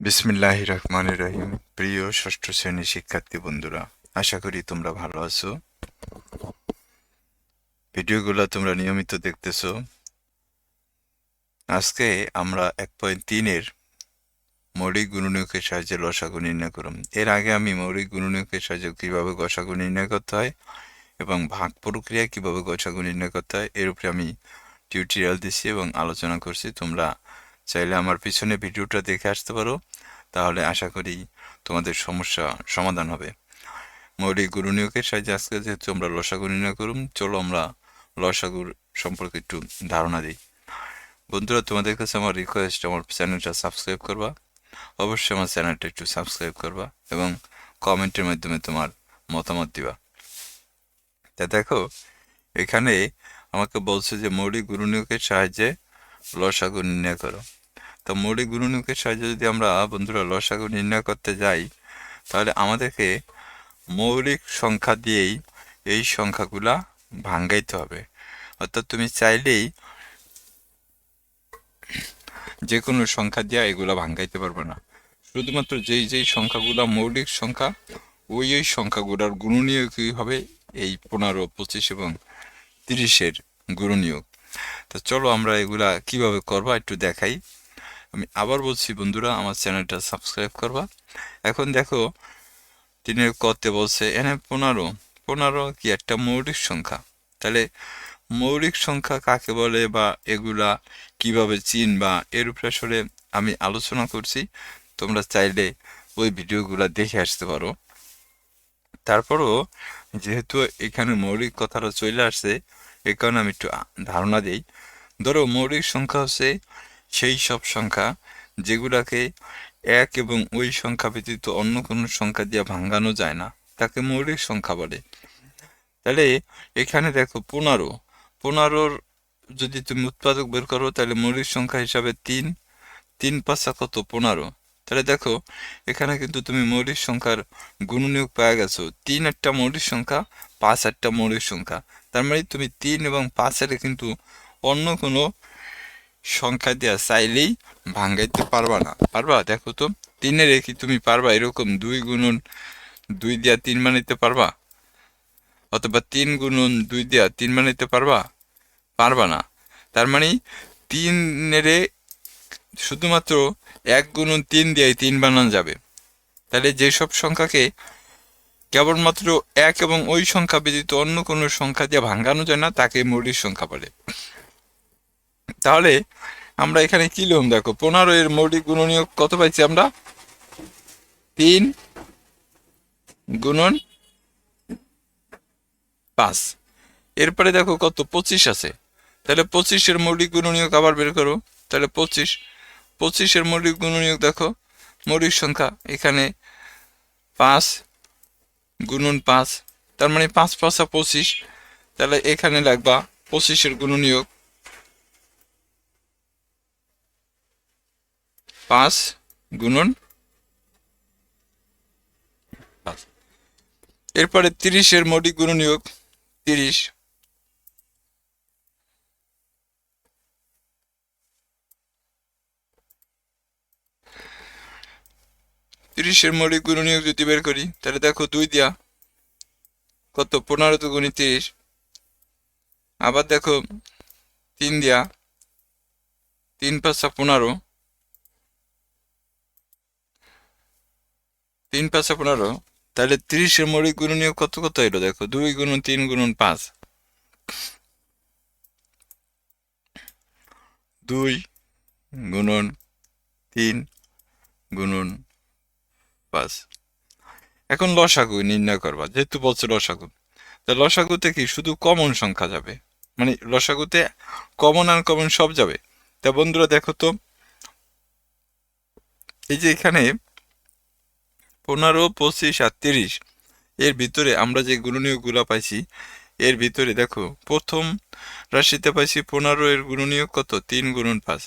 বিসমিল্লাহ রহমান রহিম। প্রিয় ষষ্ঠ শ্রেণির শিক্ষার্থী বন্ধুরা, আশা করি তোমরা ভালো আছো। ভিডিওগুলো তোমরা নিয়মিত দেখতেছো। আজকে আমরা এক পয়েন্ট তিনের মৌলিক গুণনীয়কের সাহায্যে লসাগু নির্ণয় করুন এর আগে আমি মৌলিক গুণনীয়কের সাহায্যে কীভাবে গসাগু নির্ণয় করতে হয় এবং ভাগ প্রক্রিয়ায় কীভাবে গসাগু নির্ণয় করতে হয়, এর উপরে আমি টিউটোরিয়াল দিচ্ছি এবং আলোচনা করছি। তোমরা চাইলে আমার পিছনে ভিডিওটা দেখে আসতে পারো। তাহলে আশা করি তোমাদের সমস্যা সমাধান হবে। মৌলিক গুণনীয়কের সাহায্যে আজকে যেহেতু আমরা লসাগু নির্ণয় করুন, চলো আমরা লসাগুর সম্পর্কে একটু ধারণা দিই। বন্ধুরা, তোমাদের কাছে আমার রিকোয়েস্ট আমার চ্যানেলটা সাবস্ক্রাইব করবা। অবশ্যই আমার চ্যানেলটা একটু সাবস্ক্রাইব করবা এবং কমেন্টের মাধ্যমে তোমার মতামত দিবা। তা দেখো, এখানে আমাকে বলছে যে মৌলিক গুণনীয়কের সাহায্যে লসাগু নির্ণয় করো। তো মৌলিক গুণনীয়কের সাহায্যে যদি আমরা বন্ধুরা লসাগু নির্ণয় করতে যাই, তাহলে আমাদেরকে মৌলিক সংখ্যা দিয়েই এই সংখ্যাগুলা ভাঙ্গাইতে হবে। অর্থাৎ তুমি চাইলেই যে কোনো সংখ্যা দিয়ে এগুলা ভাঙ্গাইতে পারবে না। শুধুমাত্র যেই যেই সংখ্যাগুলা মৌলিক সংখ্যা, ওই ওই সংখ্যাগুলার গুণনীয়কই হবে এই পনেরো, পঁচিশ এবং তিরিশের গুণনীয়ক। তো চলো আমরা এগুলা কীভাবে করবা একটু দেখাই। আমি আবার বলছি, বন্ধুরা, আমার চ্যানেলটা সাবস্ক্রাইব করবা? এখন দেখো, তিনি কতে বলছে, এনে পনেরো পনেরো কি একটা মৌলিক সংখ্যা? তাহলে মৌলিক সংখ্যা কাকে বলে বা এগুলা কীভাবে চিনবা, এর উপরে আসলে আমি আলোচনা করছি। তোমরা চাইলে ওই ভিডিওগুলা দেখে আসতে পারো। তারপরও যেহেতু এখানে মৌলিক কথাটা চলে আসছে, এ কারণে আমি একটু ধারণা দিই। ধরো, মৌলিক সংখ্যা হচ্ছে সেই সব সংখ্যা যেগুলাকে এক এবং ওই সংখ্যা ব্যতীত অন্য কোনো সংখ্যা দিয়ে ভাঙানো যায় না। তাকে মৌলিক সংখ্যা বলে। তাহলে এখানে দেখো পনেরো। পনেরোর যদি তুমি উৎপাদক বের করো, তাহলে মৌলিক সংখ্যা হিসাবে তিন। তিন পাঁচা কত? পনেরো। তাহলে দেখো, এখানে কিন্তু তুমি মৌলিক সংখ্যার গুণনীয়ক পাওয়া গেছো। তিন একটা মৌলিক সংখ্যা, পাঁচ একটা মৌলিক সংখ্যা। তার মানে তুমি তিন এবং পাঁচের কিন্তু অন্য কোনো সংখ্যা দেওয়া চাইলেই ভাঙ্গাইতে পারবা না। পারবা? দেখো তো, তিনের কি তুমি পারবা, এরকম দুই গুণন দুই দিয়া তিন বানাইতে পারবা? অথবা তিন গুণন দুই দিয়া তিন বানাইতে পারবা? পারবা না। তার মানে তিনের শুধুমাত্র এক গুণন তিন দিয়ে তিন বানানো যাবে। তাহলে যেসব সংখ্যাকে কেবলমাত্র এক এবং ওই সংখ্যা ব্যতীত অন্য কোনো সংখ্যা দিয়ে ভাঙ্গানো যায় না, তাকে মৌলিক সংখ্যা বলে। তাহলে আমরা এখানে কি লিখুন দেখো, পনেরো এর মৌলিক গুণনীয় কত পাইছি আমরা? তিন গুণন পাঁচ। এরপরে দেখো কত? পঁচিশ আছে। তাহলে পঁচিশের মৌলিক গুণনীয়ক আবার বের করো। তাহলে পঁচিশ পঁচিশের মৌলিক গুণনীয়ক দেখো, মৌলিক সংখ্যা এখানে পাঁচ গুণন পাঁচ, তার মানে পাঁচ পাঁচা পঁচিশ। তাহলে এখানে লাগবা পঁচিশের গুণনীয়ক পাঁচ গুণন এরপরে তিরিশের মৌলিক গুণনীয়ক তিরিশ। তিরিশের মৌলিক গুণনীয়ক যদি বের করি, তাহলে দেখো দুই দিয়া কত? পনেরো তো গুণি তিরিশ। আবার দেখো তিন দিয়া তিন পাঁচা পনেরো। তিন পাঁচা পনেরো। তাহলে তিরিশের মৌলিক গুণনীয় কত কত এলো? দেখো, দুই গুণন তিন গুণন পাঁচ। দুই গুণন তিন গুণন পাঁচ। এখন লসাগু নির্ণয় করবা, যেহেতু বলছে লসাগু। তা লসাগুতে কি শুধু কমন সংখ্যা যাবে? মানে লসাগুতে কমন আর কমন সব যাবে। তা বন্ধুরা দেখো তো, এই যে এখানে পনেরো, পঁচিশ আর তিরিশ এর ভিতরে আমরা যে গুণনীয়কগুলো পাইছি, এর ভিতরে দেখো, প্রথম রাশিতে পাইছি পনেরো, এর গুণনীয় কত? তিন গুণন পাঁচ।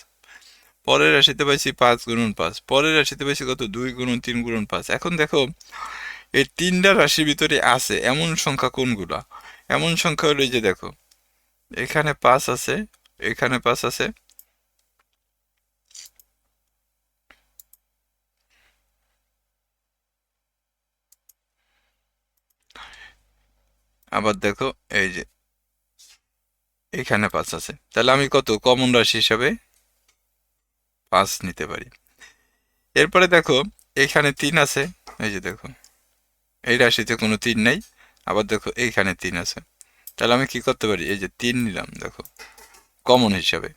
পরের রাশিতে পাইছি পাঁচ গুণন পাঁচ। পরের রাশিতে পাইছি কত? দুই গুণন তিন গুণন পাঁচ। এখন দেখো, এই তিনটা রাশির ভিতরে আছে এমন সংখ্যা কোনগুলা? এমন সংখ্যা হলো যে দেখো, এখানে পাঁচ আছে, এখানে পাঁচ আছে আবার দেখো, এই যে, এখানে পাঁচ আছে। তাহলে আমি কত? কমন রাশি হিসাবে পাঁচ নিতে পারি। এরপরে দেখো, এখানে তিন আছে। এই যে দেখো, এই রাশিতে কোনো তিন নাই। আবার দেখো, এইখানে তিন আছে। তাহলে আমি কি করতে পারি? এই যে তিন নিলাম, দেখো, কমন হিসাবে।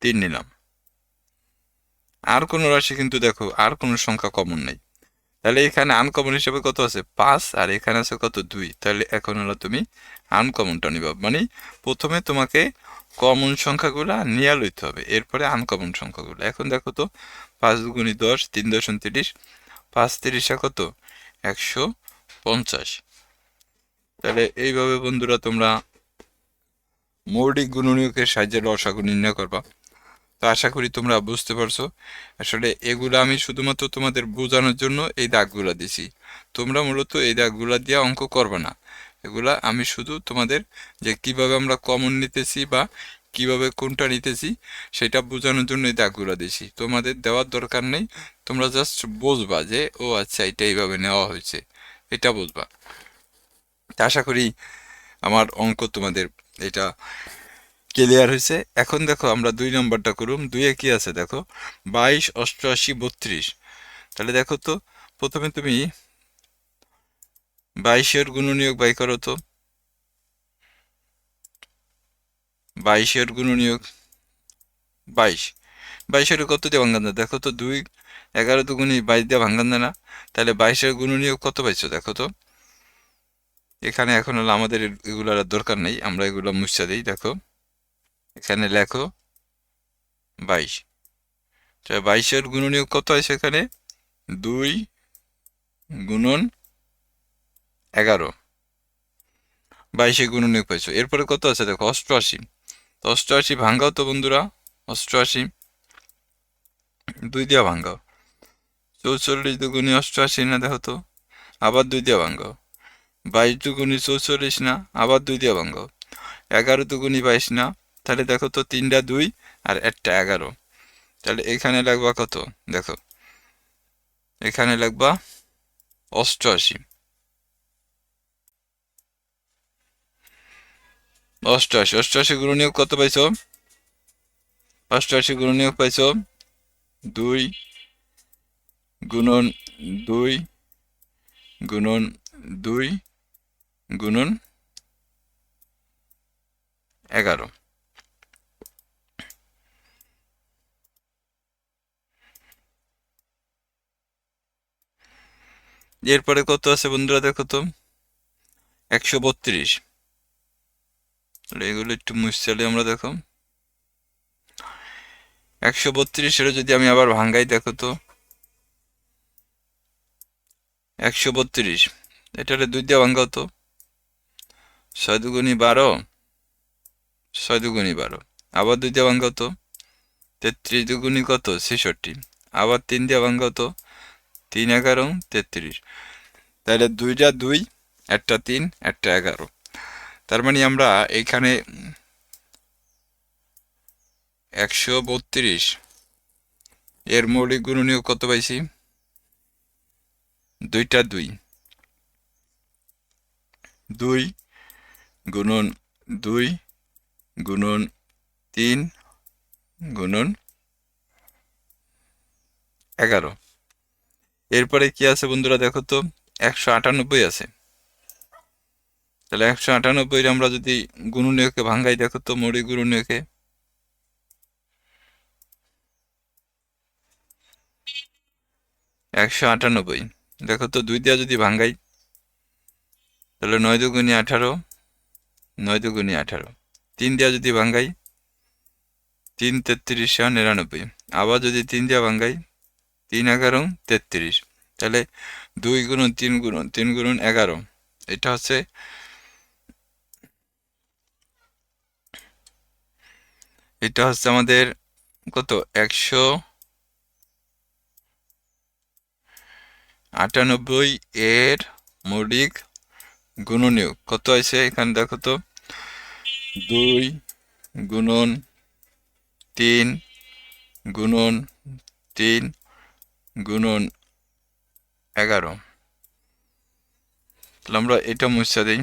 তিন নিলাম। আর কোনো রাশি কিন্তু দেখো, আর কোনো সংখ্যা কমন নেই। তাহলে এখানে আনকমন হিসেবে কত আছে? পাঁচ, আর এখানে আছে কত? দুই। তাহলে এখন হলো তুমি আনকমনটা নিবা। মানে প্রথমে তোমাকে কমন সংখ্যাগুলো নিয়ে লইতে হবে। এরপরে আনকমন সংখ্যাগুলো। এখন দেখো তো, পাঁচ গুণি দশ, তিন দশ উনত্রিশ, পাঁচ তিরিশা কত? একশো পঞ্চাশ। তাহলে এইভাবে বন্ধুরা তোমরা মৌলিক গুণনীয়কের সাহায্যে লসাগু নির্ণয় করবা। তো আশা করি তোমরা বুঝতে পারছ। আসলে এগুলো আমি শুধুমাত্র তোমাদের বোঝানোর জন্য এই দাগগুলো দিছি। তোমরা মূলত এই দাগগুলো দিয়ে অঙ্ক করবে না। এগুলা আমি শুধু তোমাদের যে কীভাবে আমরা কমন নিতেছি বা কীভাবে কোনটা নিতেছি, সেটা বোঝানোর জন্য এই দাগগুলো দিছি। তোমাদের দেওয়ার দরকার নেই, তোমরা জাস্ট বুঝবা যে, ও আচ্ছা এটা এইভাবে নেওয়া হয়েছে। এটা বুঝবা। তা আশা করি আমার অঙ্ক তোমাদের এটা ক্লিয়ার হয়েছে। এখন দেখো আমরা দুই নম্বরটা করুম। দুইয়ে কি আছে দেখো? বাইশ, অষ্টআশি, বত্রিশ। তাহলে দেখো তো, প্রথমে তুমি বাইশের গুণনীয়ক বাই করো তো। বাইশের গুণনীয়ক বাইশ। বাইশের কত দিয়ে ভাঙ্গান দেয়? দেখো তো, দুই, এগারো দুগুণি বাইশ দিয়ে ভাঙ্গান না। তাহলে বাইশের গুণনীয়ক কত পাইছো দেখো তো? এখানে এখন হলো আমাদের এগুলার দরকার নেই। আমরা এগুলো মুছা দিই, দেখো। এখানে লেখো বাইশ। বাইশের গুণনীয়ক কত হয় সেখানে? দুই গুণন এগারো। বাইশে গুণনীয়ক পাইছো। এরপরে কত আছে দেখো? অষ্টআশি। তো অষ্টআশি ভাঙ্গাও তো বন্ধুরা, অষ্টআশি। দুই দিয়া ভাঙ্গাও চৌচল্লিশ দুগুণি অষ্টআশি না দেখো তো? আবার দুই দিয়া ভাঙ্গাও বাইশ দুগুণি চৌচল্লিশ না, আবার দুই দিয়া ভাঙ্গাও এগারো দুগুণি বাইশ না তাহলে দেখো তো তিনটা দুই আর একটা এগারো। তাহলে এখানে লাগবা কত? দেখো, এখানে লাগবা অষ্টআশি। অষ্টআশি অষ্টআশি গুণনীয়ক কত পাইছো? অষ্টআশি গুণনীয়ক পাইছো দুই গুণন দুই গুণন দুই গুণন এগারো। এরপরে কত আছে বন্ধুরা দেখো তো? একশো বত্রিশ। এগুলো একটু মুছলে আমরা দেখো। একশো বত্রিশের যদি আমি আবার ভাঙ্গাই দেখো তো? একশো বত্রিশ। এটারে দুই দিয়ে ভাঙ্গাও তো? ছয় দুগুণি বারো। ছয় দুগুণি বারো। আবার দুই দিয়ে ভাঙ্গাও তো? তেত্রিশ দুগুণি কত? ছেষট্টি। আবার তিন দিয়ে ভাঙ্গাও তো? তিন এগারো, তেত্রিশ। তাহলে দুইটা দুই, একটা তিন, একটা এগারো। তার মানে আমরা এখানে একশো বত্রিশ। এর মৌলিক গুণনীয় কত পাইছি? দুইটা দুই। দুই গুণন দুই গুণন তিন গুণন এগারো। এরপরে কি আছে বন্ধুরা, দেখো তো, একশো আটানব্বই আছে। তাহলে একশো আটানব্বই আমরা যদি গুণনীয়কে ভাঙ্গাই দেখো তো, মৌলিক গুণনীয়কে। একশো আটানব্বই, দেখো তো, দুই দিয়া যদি ভাঙ্গাই তাহলে নয় দুগুণি আঠারো, নয় দুগুণি আঠারো। তিন দিয়া যদি ভাঙ্গাই তিন তেত্রিশ, নিরানব্বই। আবার যদি তিন দিয়া ভাঙ্গাই তিন এগারো, তেত্রিশ। তাহলে দুই গুণন, তিন গুণন তিন গুণন এগারো। এটা হচ্ছে এটা হচ্ছে আমাদের কত? একশো আটানব্বই এর মৌলিক গুণনীয় কত আছে এখানে দেখো তো? দুই গুণন, তিন গুণন, তিন গুণন এগারো। আমরা এটা মুছা দিই।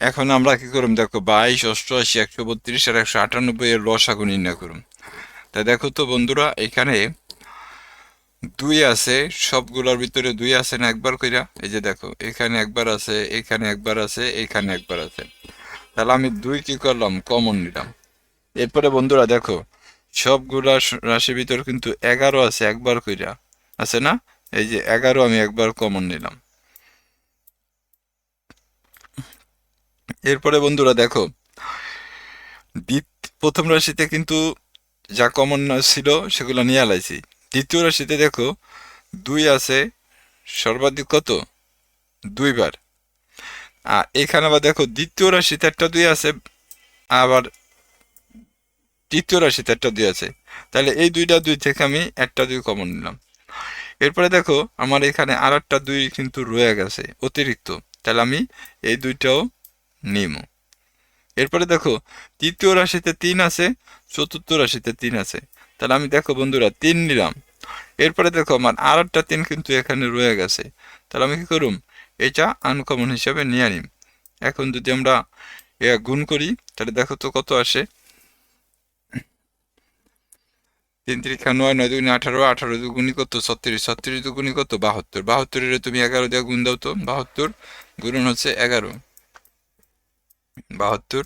এখন আমরা কি করুম? দেখো, বাইশ, অষ্টআশি, একশো বত্রিশ আর একশো আটানব্বই এর লসাগু নির্ণয় করুম। তা দেখো তো বন্ধুরা, এখানে দুই আছে, সবগুলোর ভিতরে দুই আছে না একবার কইরা? এই যে দেখো, এখানে একবার আছে, এখানে একবার আছে, এখানে একবার আছে। তাহলে আমি দুই কি করলাম কমন নিলাম। এরপরে বন্ধুরা দেখো সবগুলা রাশির ভিতর কিন্তু এগারো আছে, একবার কইরা। আছে না? এই যে এগারো আমি একবার কমন নিলাম। এরপরে বন্ধুরা দেখো প্রথম রাশিতে কিন্তু যা কমন ছিল সেগুলো নিয়ে আলাইছি। দ্বিতীয় রাশিতে দেখো, দুই আছে, সর্বাধিক কত? দুইবার। আর এখানে আবার দেখো, দ্বিতীয় রাশিতে একটা দুই আছে, আবার তৃতীয় রাশিতে একটা দুই আছে। তাহলে এই দুইটা দুই থেকে আমি একটা দুই কমন নিলাম। এরপরে দেখো, আমার এখানে আর একটা দুই কিন্তু রয়ে গেছে, অতিরিক্ত। তাহলে আমি এই দুইটাও নিম। এরপরে দেখো, তৃতীয় রাশিতে তিন আছে, চতুর্থ রাশিতে তিন আছে। তাহলে আমি দেখো বন্ধুরা, তিন নিলাম। এরপরে দেখো, আমার আর একটা তিন কিন্তু এখানে রয়ে গেছে। তাহলে আমি কি করুম? এটা আনকমন হিসাবে নিয়ে নিম। এখন যদি আমরা গুণ করি, তাহলে দেখো তো কত আসে? তিন নয় নয় দুগুনি আঠারো আঠারো দুগুনি কত ছত্রিশ ছত্রিশ দুগুনি কত বাহাত্তর বাহাত্তরের তুমি এগারো দিয়ে গুণ দাও তো বাহাত্তর গুণন হচ্ছে এগারো বাহাত্তর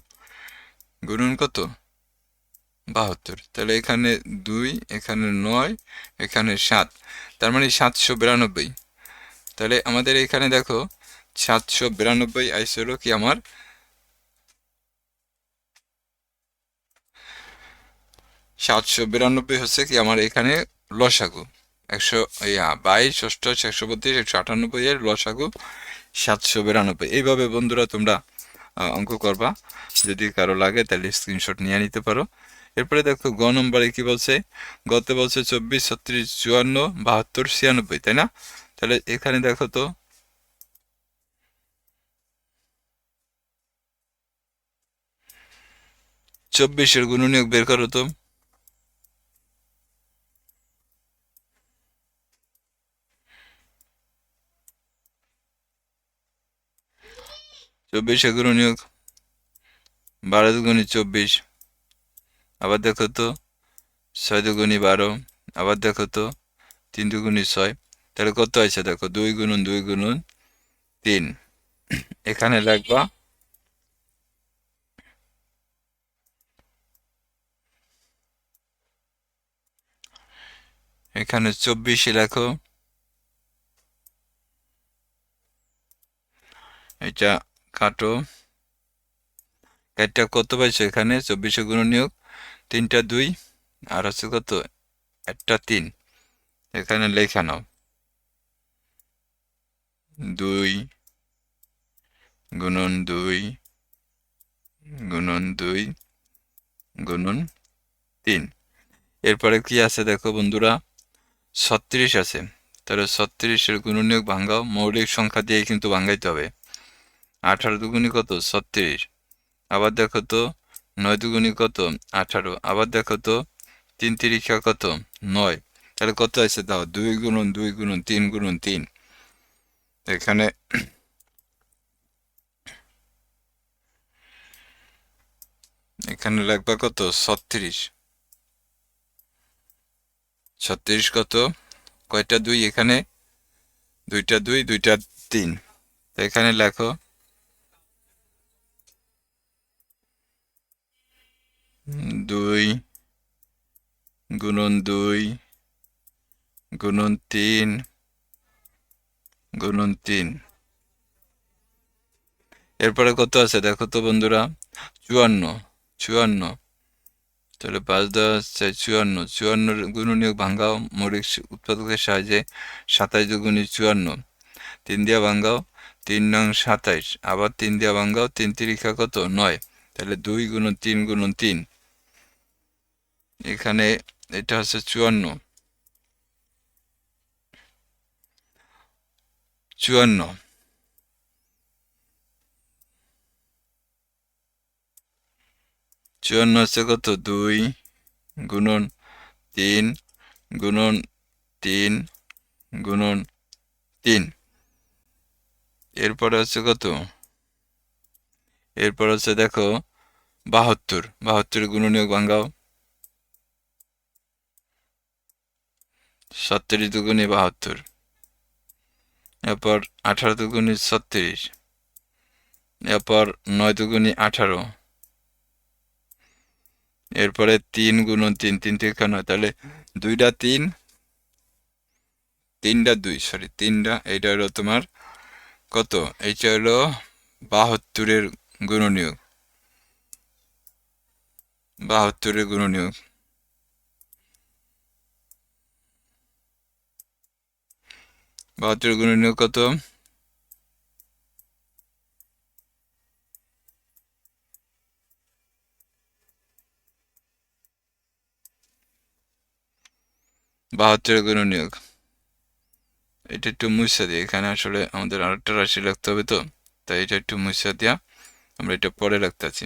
গুণন কত বাহাত্তর তাহলে এখানে দুই এখানে নয় এখানে সাত তার মানে সাতশো বিরানব্বই তাহলে আমাদের এখানে দেখো সাতশো বিরানব্বই আইসে হলো কি আমার সাতশো বিরানব্বই হচ্ছে কি আমার এখানে লসাগু। একশো, ইয়া, বাইশ, অষ্টআশি, একশো বত্রিশ, একশো আটানব্বই এর লসাগু সাতশো বিরানব্বই। এইভাবে বন্ধুরা তোমরা অঙ্ক করবা। যদি কারও লাগে তাহলে স্ক্রিনশট নিয়ে নিতে পারো। এরপরে দেখো, গ নম্বরে কি বলছে? গতে বলছে চব্বিশ, ছত্রিশ, চুয়ান্ন, বাহাত্তর, ছিয়ানব্বই, তাই না? তাহলে এখানে দেখো তো, চব্বিশের গুণনীয়ক বের করো তো। চব্বিশে গুণনীয়ক বারো দুগুণি চব্বিশ, আবার দেখো তো ছয় দুগুণি বারো, আবার দেখো তো তিন দুগুণি ছয়। তাহলে কত আছে দেখো? দুই গুণন দুই গুণন তিন। এখানে লাগবা এখানে চব্বিশে লেখো। এটা কাটো। এটা কত পাইছো এখানে? চব্বিশে গুণনীয়ক তিনটা দুই, আর হচ্ছে কত? একটা তিন। এখানে লেখা নাও। দুই গুণন দুই গুণন দুই গুণন তিন। এরপরে কি আছে দেখো বন্ধুরা? ছত্রিশ আছে। তাহলে ছত্রিশের গুণনীয়ক ভাঙ্গাও মৌলিক সংখ্যা দিয়ে কিন্তু ভাঙ্গাইতে হবে। আঠারো দুগুণি কত? ছত্রিশ। আবার দেখো তো, নয় দুগুণি কত? আঠারো। আবার দেখো তো, তিন তিরিখা কত? নয়। তাহলে কত আছে দাও দুই গুণন দুই গুণন, তিন গুণন, তিন। এখানে এখানে লাগবে কত? ছত্রিশ। ছত্রিশ কত? কয়টা দুই এখানে? দুইটা দুই, দুইটা তিন। এখানে লেখো দুই, গুণন দুই, গুণন তিন গুণন তিন। এরপরে কত আছে দেখো তো বন্ধুরা? চুয়ান্ন চুয়ান্ন। তাহলে পাঁচ দশ হচ্ছে চুয়ান্ন। চুয়ান্ন গুণনীয়ক ভাঙ্গাও মৌলিক উৎপাদকের সাহায্যে সাতাইশ দুগুণি চুয়ান্ন। তিন দিয়া ভাঙ্গাও তিন নং সাতাইশ। আবার তিন দিয়া ভাঙ্গাও তিন তিরিখা কত? নয়। তাহলে দুই গুণ তিন গুণ তিন। এখানে এটা হচ্ছে চুয়ান্ন। চুয়ান্ন। চুয়ান্ন হচ্ছে কত? দুই গুণন তিন গুণন তিন গুণন তিন। এরপরে হচ্ছে কত? এরপর হচ্ছে দেখো বাহাত্তর। বাহাত্তর গুণনীয়ক ভাঙ্গাও সত্তরিশ দুগুণে বাহাত্তর। এরপর আঠারো দুগুণে ছত্রিশ। এরপর নয় দুগুণে আঠারো। এরপরে তিন গুণন তিন তিন থেকে নয়, তাহলে দুইটা তিন, তিনটা দুই সরি তিনটা, এইটা হলো তোমার কত? এইটা হলো বাহাত্তরের গুণনীয়ক। বাহাত্তরের গুণনীয়ক। বাহাত্তর গুণনীয়ক কত বাহাত্তর গুণনীয়ক এটা একটু মুছা দিই এখানে আসলে আমাদের আরেকটা রাশি লিখতে হবে তো তাই এটা একটু মুছা দিয়া আমরা এটা পরে রাখতেছি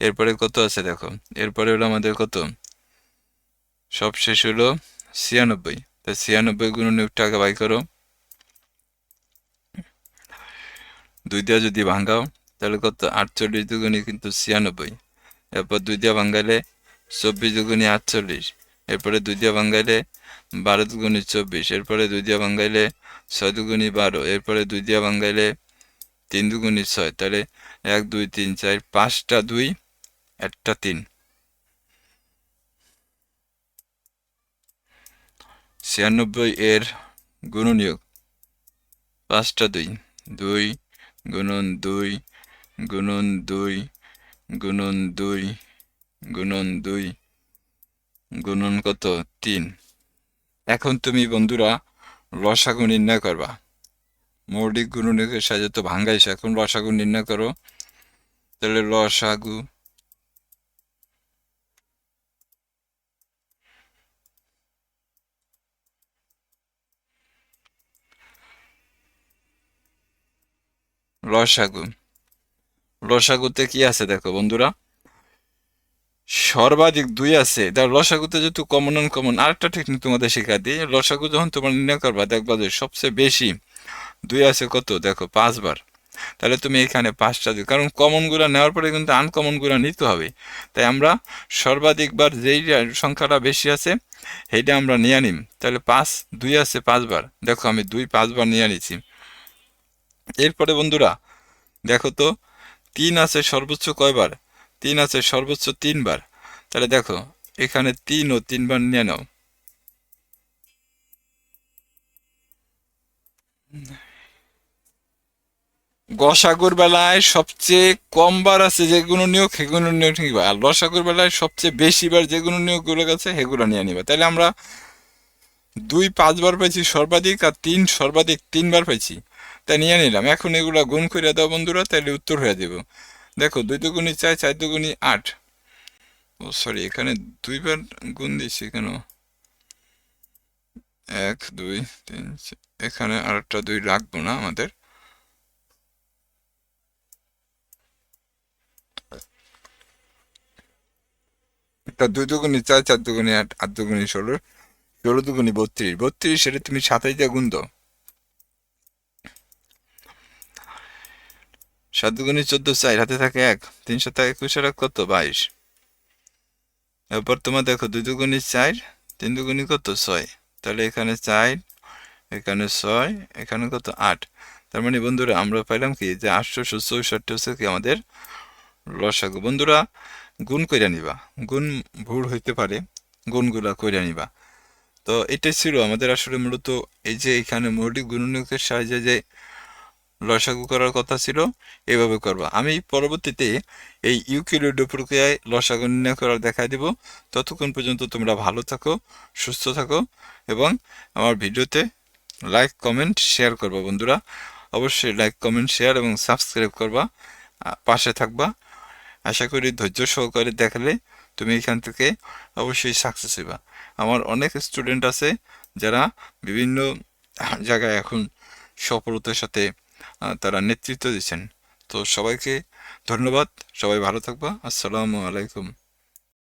এরপরে কত আছে দেখো এরপরে হলো আমাদের কত সব শেষ হলো ছিয়ানব্বই ছিয়ানব্বই গুণনীয়কটা আগে বাই করো। দুই দিয়া যদি ভাঙ্গাও তাহলে কত? আটচল্লিশ দুগুণী কিন্তু ছিয়ানব্বই। এরপর দুই দিয়া ভাঙ্গাইলে চব্বিশ দুগুণী আটচল্লিশ। এরপরে দুই দিয়া ভাঙ্গাইলে বারো দুগুণী চব্বিশ। এরপরে দুই দিয়া ভাঙ্গাইলে ছয় দুগুণী বারো। এরপরে দুই দিয়া ভাঙ্গাইলে তিন দুগুণী ছয়। তাহলে এক, দুই, তিন, চার, পাঁচটা দুই, একটা তিন। ছিয়ানব্বই এর গুণনীয়ক। পাঁচটা দুই। দুই গুণন দুই গুণন দুই গুণন দুই গুণন দুই গুণন কত? তিন। এখন তুমি বন্ধুরা লসাগু নির্ণয় করবা। মৌলিক গুণনীয়কের সাহায্যে তো ভাঙ্গাইছে। এখন লসাগু নির্ণয় করো। তাহলে লসাগু লসাগু। লসাগুতে কি আছে দেখো বন্ধুরা? সর্বাধিক দুই আছে। তার লসাগুতে যেহেতু কমন অন কমন আরেকটা টেকনিক তোমাদের শেখা দিই। লসাগু যখন তোমার নির্ণয় করবা, দেখবা যে সবচেয়ে বেশি দুই আছে কত? দেখো, পাঁচবার। তাহলে তুমি এখানে পাঁচটা দিও। কারণ কমনগুলো নেওয়ার পরে কিন্তু আনকমনগুলো নিতে হবে। তাই আমরা সর্বাধিকবার যেই সংখ্যাটা বেশি আছে, সেইটা আমরা নিয়ে নিম তাহলে পাঁচ, দুই আছে পাঁচবার। দেখো, আমি দুই পাঁচবার নিয়ে নিছি এরপরে বন্ধুরা, দেখো তো, তিন আছে সর্বোচ্চ কয়বার? তিন আছে সর্বোচ্চ তিনবার। তাহলে দেখো, এখানে তিন ও তিনবার নিয়ে নাও। গসাগুর বেলায় সবচেয়ে কম বার আছে যেগুলো নিয়োগ সেগুলো নিয়োগ নিবা আর লসাগুর বেলায় সবচেয়ে বেশি বার যেগুলো নিয়োগগুলো আছে, সেগুলো নিয়ে নিবা। তাহলে আমরা দুই, পাঁচবার পাইছি সর্বাধিক, আর তিন সর্বাধিক তিনবার পাইছি। তাই নিয়ে নিলাম। এখন এগুলো গুণ করে দাও বন্ধুরা তাহলে উত্তর হয়ে দেব দেখো, দুই দুগুণি চার চার দুগুণি আট। ও সরি এখানে দুইবার গুণ দিচ্ছি কেন? এক, দুই, তিন এখানে আরেকটা দুই রাখব না আমাদের? তা দুই দুগুণি চার চার দুগুণি আট আট দুগুণি ষোলো ষোলো দুগুণি বত্রিশ। বত্রিশ সেটা তুমি সাতাইশ দিয়ে গুণ দাও। সাত দুগুণি চোদ্দ চার, হাতে থাকে এক, তিন সাত একুশ আর কত? বাইশ। এরপর তোমার দেখো, দুই দুগুণি চার, তিন দুগুণি কত? ছয়। তাহলে এখানে চার, এখানে ছয়, এখানে কত? আট। তার মানে বন্ধুরা, আমরা পাইলাম কি? যে আটশোশো চৌষট্টি হচ্ছে কি? আমাদের লসাগু। বন্ধুরা, গুণ কইরা নিবা। গুণ ভুল হইতে পারে, গুণগুলা কইরা নিবা। তো এটাই ছিল আমাদের আসলে মূলত এই যে এখানে মৌলিক গুণনীয়কের সাহায্যে যে লসাগু করার কথা ছিল, এভাবে করবা। আমি পরবর্তীতে এই ইউকিলিডো প্রক্রিয়ায় লসাগু নির্ণয় করার দেখা দিব। ততক্ষণ পর্যন্ত তোমরা ভালো থাকো, সুস্থ থাকো এবং আমার ভিডিওতে লাইক, কমেন্ট, শেয়ার করবা বন্ধুরা। অবশ্যই লাইক, কমেন্ট, শেয়ার এবং সাবস্ক্রাইব করবা পাশে থাকবা। আশা করি ধৈর্য সহকারে দেখালে তুমি এখান থেকে অবশ্যই সাকসেস হইবা। আমার অনেক স্টুডেন্ট আছে যারা বিভিন্ন জায়গায় এখন সফলতার সাথে তারা নেতৃত্ব দিচ্ছেন। তো সবাইকে ধন্যবাদ। সবাই ভালো থাকবা। আসসালামু আলাইকুম।